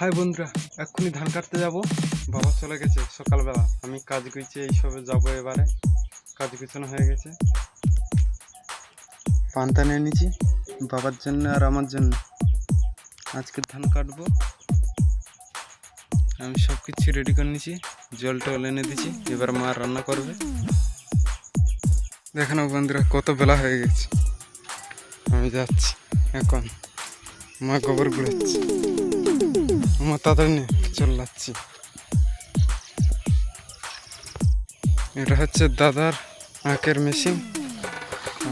High বন্ধুরা, এক্ষুনি ধান কাটতে যাব। বাবা চলে গেছে সকালবেলা। আমি কাজ করছি এইসবে যাব এবারে। কাজ গুছানো হয়ে গেছে। পান্তা নিয়ে নিয়েছি বাবার জন্য আর আমার জন্য। আজকে ধান কাটবো। আমি সব কিছু রেডি করে নিয়েছি। জল টল এনে দিয়েছি। এবার মা রান্না করবে। দেখেন বন্ধুরা, কত বেলা হয়ে গেছে। আমি যাচ্ছি। এখন মা গোবর গুড়াচ্ছে আমার তাড়াতাড়ি নিয়ে চলে যাচ্ছি। এটা হচ্ছে দাদার আঁকের মেশিন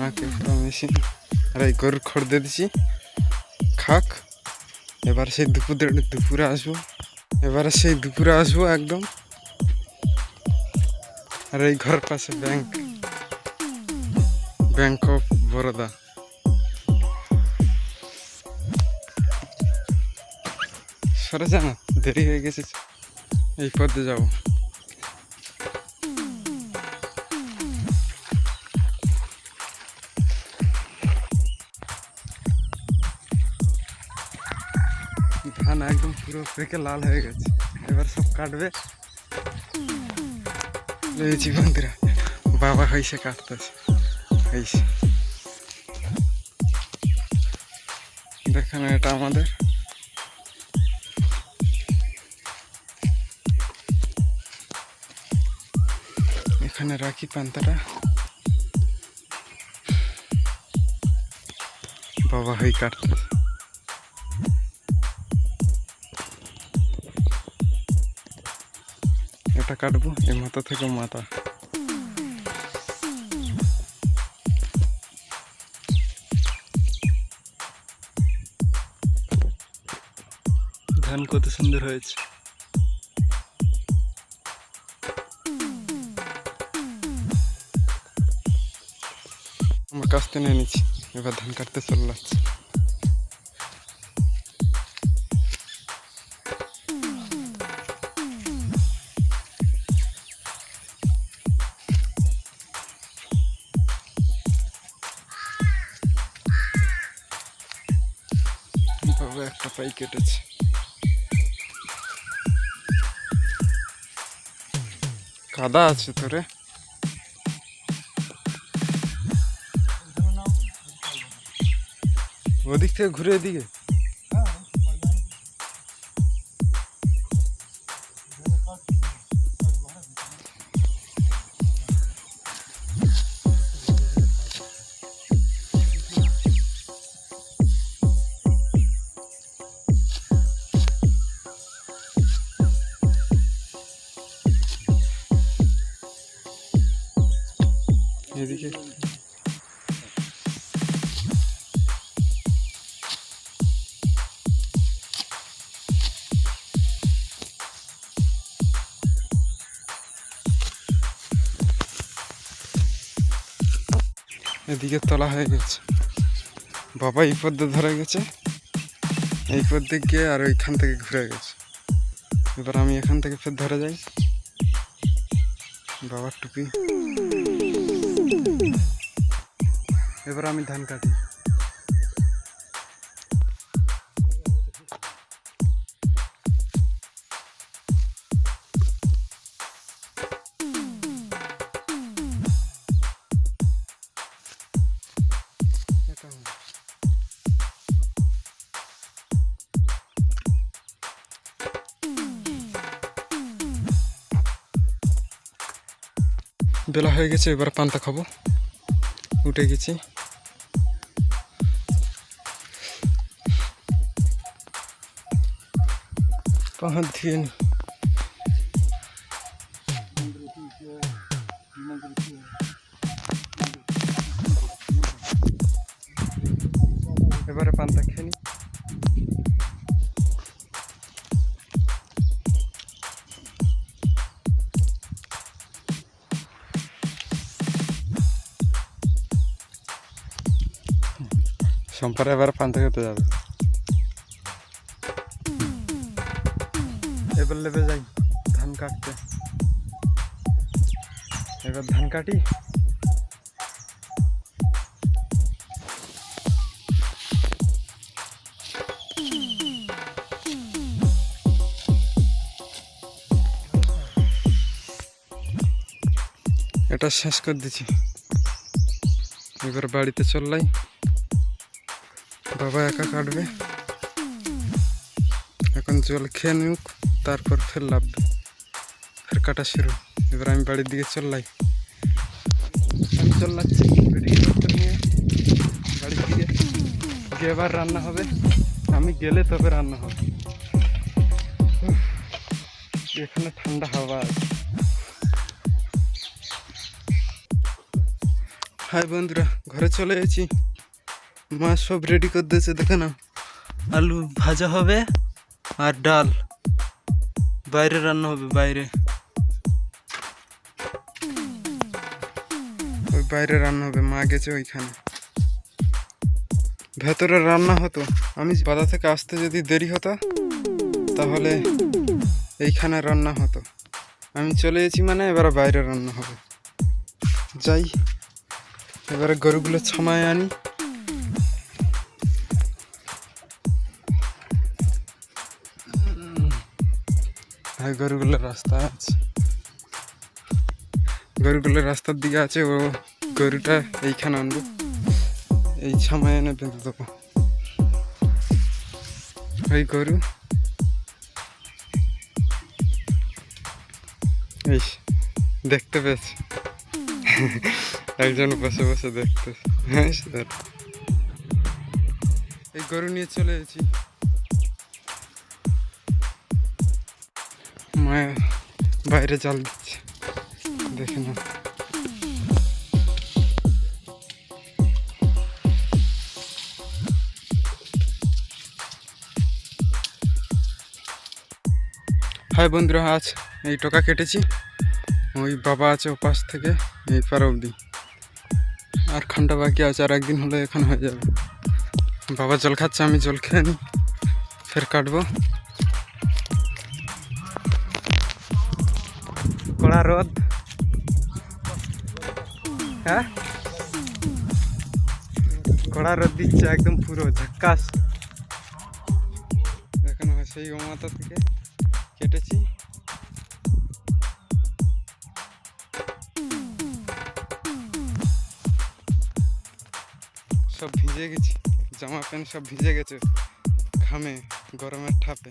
আঁকের মেশিন আর এই গরুর খড় দিয়ে দিছি। খাক, এবার সেই দুপুরে দুপুরে আসব। এবারে সেই দুপুরে আসব একদম। আর এই ঘর পাশে ব্যাংক ব্যাংক অফ বরোদা সরে যা না, দেরি হয়ে গেছে। এই পথে যাব। ধান একদম পুরো পেকে লাল হয়ে গেছে। এবার সব কাটবে। লেগেছি বন্ধুরা, বাবা হয়েছে কাটতেছে। হয়েছে দেখেন এটা আমাদের। এখানে রাখি পান্তাটা। বাবা হয়ে কাটতে এটা কাটবো, এই মাথা থেকে মাথা। ধান কত সুন্দর হয়েছে। আমার কাছতে নিয়ে নিচ্ছি, এবার ধান কাটতে চলে যাচ্ছে। বাবা একটা পাই কেটেছে। কাদা আছে তোরে। ওদিক থেকে ঘুরে এদিকে। এদিকে তলা হয়ে গেছে। বাবা এই পদ্মে ধরে গেছে। এই পদ্মে গিয়ে আর ওইখান থেকে ঘুরে গেছে। এবার আমি এখান থেকে ফের ধরে যাই। বাবার টুপি। এবার আমি ধান কাটি। বেলা হয়ে গেছে এবার পান্তা খাব। উঠে গেছি। পাহাড় দিয়ে সম্পারে এবার পান্তা খেতে যাবে এবার লেবে যাই ধান কাটতে। এবার ধান কাটি। এটা শেষ করে দিছি এবার বাড়িতে চললাই বাবা একা কাটবে। এখন জল খেয়ে নিউক, তারপর ফের লাভবে ফের কাটা শুরু এবার আমি বাড়ির দিকে চললাই আমি চললাচ্ছি বাড়ির দিকে। গিয়ে এবার রান্না হবে। আমি গেলে তবে রান্না হবে। এখানে ঠান্ডা হাওয়া আছে। হাই বন্ধুরা, ঘরে চলে এসেছি। মা সব রেডি করে দিয়েছে, দেখে না আলু ভাজা হবে আর ডাল। বাইরে রান্না হবে, বাইরে। ওই বাইরে রান্না হবে, মা গেছে ওইখানে। ভেতরে রান্না হতো। আমি বাধা থেকে আসতে যদি দেরি হতো, তাহলে এইখানে রান্না হতো। আমি চলে এসেছি মানে এবারে বাইরে রান্না হবে। যাই, এবারে গরুগুলো ছামায় আনি। আর গরুগুলো রাস্তায় আছে। গরুগুলো রাস্তার দিকে আছে, ও গরুটা এইখানে আনব। এই ছামায় এনে বেঁধে দেবো। ওই গরু। এই দেখতে পেয়েছি। একজন বসে বসে দেখতে হ্যাঁ এই গরু নিয়ে চলে এসেছি। মায়া বাইরে জাল দিচ্ছে। দেখে না হাই বন্ধুরা, আজ এই টাকা কেটেছি। ওই বাবা আছে ওপাশ থেকে, এই পার অবধি। আর খানটা বাকি আছে, আর একদিন হলে এখানে হয়ে যাবে। বাবা জল খাচ্ছে, আমি জল খেয়ে নিই ফের কাটবো। কড়া রোদ হ্যাঁ? কড়া রোদ দিচ্ছে একদম পুরো, ঝাক্কাস। এখন সেই ওমাতা থেকে। কেটেছি। সব ভিজে গেছি। জামা প্যান্ট সব ভিজে গেছে। ঘামে, গরমের ঠাপে।